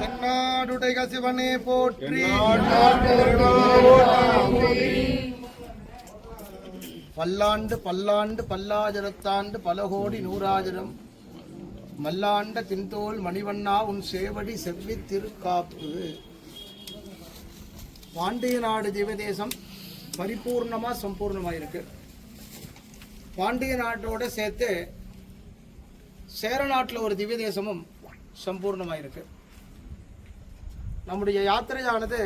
தென்னாடுடைய சிவனே போற்றி. பல்லாண்டு பல்லாண்டு பல்லாஜரத்தாண்டு பல கோடி நூறாஜரம். மல்லாண்ட தின்தோல் மணிவண்ணா உன் சேவடி செவ்வி திருக்காப்பு. பாண்டிய நாடு திவதேசம் பரிபூர்ணமா சம்பூர்ணமா இருக்கு பாண்டிய நாட்டோட சேர்த்து சேர நாட்டில் ஒரு திவ்ய தேசமும் சம்பூர்ணமாயிருக்கு. நம்முடைய யாத்திரையானது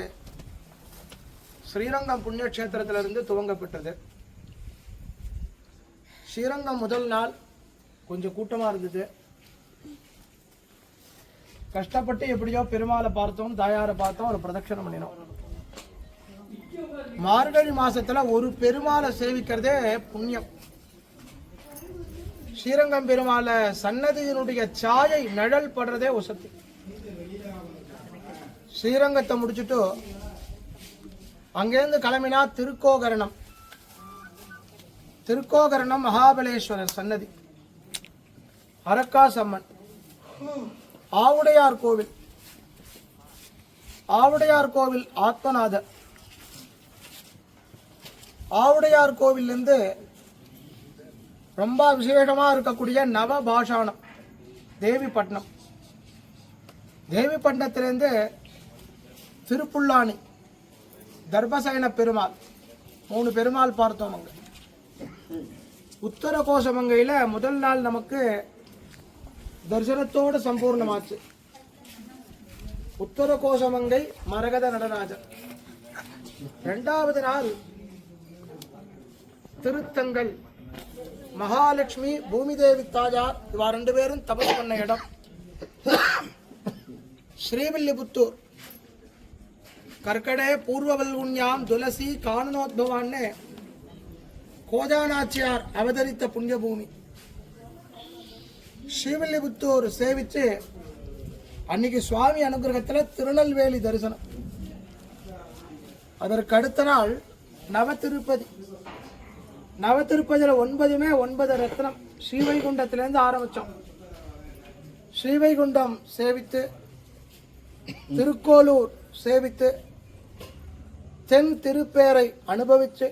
ஸ்ரீரங்கம் புண்ணியக்ஷேத்திரத்திலிருந்து துவங்கப்பட்டது. ஸ்ரீரங்கம் முதல் நாள் கொஞ்சம் கூட்டமாக இருந்தது. கஷ்டப்பட்டு எப்படியோ பெருமாளை பார்த்தோம் தாயாரை பார்த்தோம் ஒரு பிரதட்சணம் பண்ணினோம். மார்கழி மாசத்துல ஒரு பெருமாளை சேவிக்கிறதே புண்ணியம். ஸ்ரீரங்கம் பெருமாள சன்னதியினுடைய சாயை நிழல் படுறதே உசத்தி ஸ்ரீரங்கத்தை முடிச்சுட்டு அங்கேருந்து கிளம்பினா திருக்கோகரணம். திருக்கோகரணம் மகாபலேஸ்வரர் சன்னதி. அரக்காசம்மன். ஆவுடையார் கோவில். ஆவுடையார் கோவில் ஆத்மநாதர். ஆவுடையார் கோவிலிருந்து ரொம்ப விசேஷமாக இருக்கக்கூடிய நவபாஷாணம் தேவிப்பட்டினம். தேவிப்பட்டினத்திலேருந்து திருப்புல்லானி தர்பசயன பெருமாள் மூணு பெருமாள் பார்த்தோம் அங்கே. உத்தர கோஷமங்கையில் முதல் நாள் நமக்கு தரிசனத்தோடு சம்பூர்ணமாச்சு. உத்தர கோஷமங்கை மரகத நடராஜர் ரெண்டாவது நாள் திருத்தங்கள். மகாலட்சுமி பூமிதேவி தாயார் இவா ரெண்டு பேரும் தபஸ் பண்ண இடம். ஸ்ரீவில்லிபுத்தூர். கற்கடே பூர்வவல்குண்யாம் துளசி காணனோத்பவான்னு கோஜானாச்சியார் அவதரித்த புண்ணிய பூமி ஸ்ரீவில்லிபுத்தூர் சேவிச்சு அன்னைக்கு சுவாமி அனுகிரகத்தில் திருநெல்வேலி தரிசனம். அதற்கு அடுத்த நாள் நவ திருப்பதி. நவத்திருப்பதியில் ஒன்பதுமே ஒன்பது ரத்னம். ஸ்ரீவைகுண்டத்திலேருந்து ஆரம்பித்தோம் ஸ்ரீவைகுண்டம் சேவித்து திருக்கோலூர் சேவித்து தென் திருப்பேரை அனுபவித்து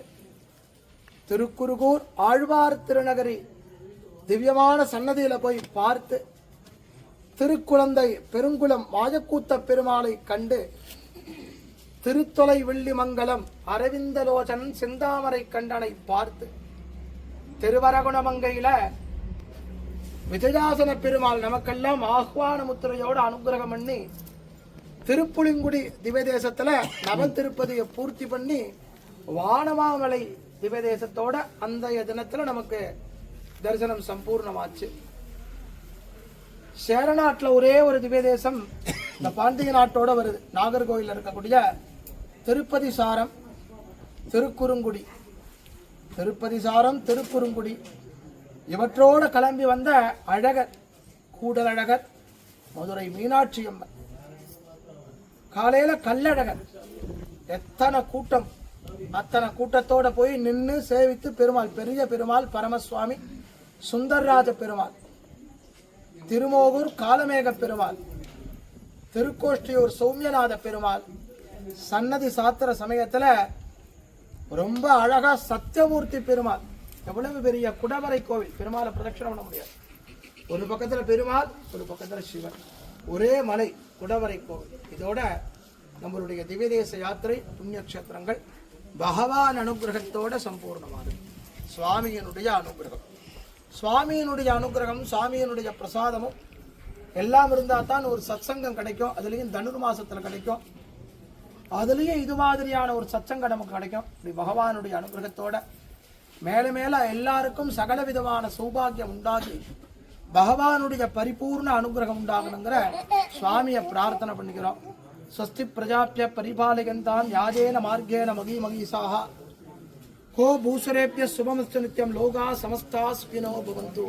திருக்குறுகூர் ஆழ்வார் திருநகரி திவ்யமான சன்னதியில் போய் பார்த்து திருக்குழந்தை பெருங்குளம் மாஜக்கூத்த பெருமாளை கண்டு திருத்தொலை வெள்ளிமங்கலம் அரவிந்தலோசன் செந்தாமரை கண்டனை பார்த்து திருவரகுணமங்கையில விஜயாசன பெருமாள் நமக்கெல்லாம் ஆஹ்வான முத்திரையோடு அனுகிரகம் பண்ணி திருப்புளிங்குடி திவதேசத்துல நவ திருப்பதியை பூர்த்தி பண்ணி வானமாமலை திவதேசத்தோட அந்த தினத்துல நமக்கு தரிசனம் சம்பூர்ணமாச்சு. சேரநாட்டில் ஒரே ஒரு திவ்யதேசம் இந்த பாண்டிய நாட்டோட வருது. நாகர்கோவில் இருக்கக்கூடிய திருப்பதி சாரம் திருக்குறுங்குடி. திருப்பதி சாரம் திருக்குறுங்குடி. இவற்றோடு கிளம்பி வந்த அழகர் கூடலழகர் மதுரை மீனாட்சி அம்மன். காலையில் கல்லழகர் எத்தனை கூட்டம். அத்தனை கூட்டத்தோட போய் நின்று சேவித்து பெருமாள் பெரிய பெருமாள் பரமசுவாமி சுந்தர்ராஜ பெருமாள் திருமோகூர் காலமேக பெருமாள் திருக்கோஷ்டியூர் சௌமியநாத பெருமாள் சன்னதி சாத்திர சமயத்தில் ரொம்ப அழகாக சத்தியமூர்த்தி பெருமாள் எவ்வளவு பெரிய குடவரை கோவில் பெருமாளை பிரதட்சணம் பண்ண முடியாது. ஒரு பக்கத்தில் பெருமாள் ஒரு பக்கத்தில் சிவன். ஒரே மலை குடவரை கோவில். இதோட நம்மளுடைய திவ்யதேச யாத்திரை புண்ணியக்ஷேத்திரங்கள் பகவான் அனுகிரகத்தோட சம்பூர்ணமானது. சுவாமியினுடைய அனுகிரகம். சுவாமியினுடைய அனுகிரகம் சுவாமியினுடைய பிரசாதமும் எல்லாம் இருந்தால் தான் ஒரு சத்சங்கம் கிடைக்கும். அதுலேயும் தனுர் மாசத்தில் கிடைக்கும். அதுலேயும் இது மாதிரியான ஒரு சத்சங்கம் நமக்கு கிடைக்கும். இப்படி பகவானுடைய அனுகிரகத்தோட மேல மேல எல்லாருக்கும் சகல விதமான சௌபாகியம் உண்டாகி பகவானுடைய பரிபூர்ண அனுகிரகம் உண்டாகணுங்கிற சுவாமியை பிரார்த்தனை பண்ணிக்கிறோம். ஸ்வஸ்தி பிரஜாபிய பரிபாலகந்தான் யாஜேன மார்க்கேன மகி மகீசாக கோ பூசரேபிய சுபமஸ்து நித்யம் லோகா சமஸ்தா சுகினோ பவந்து.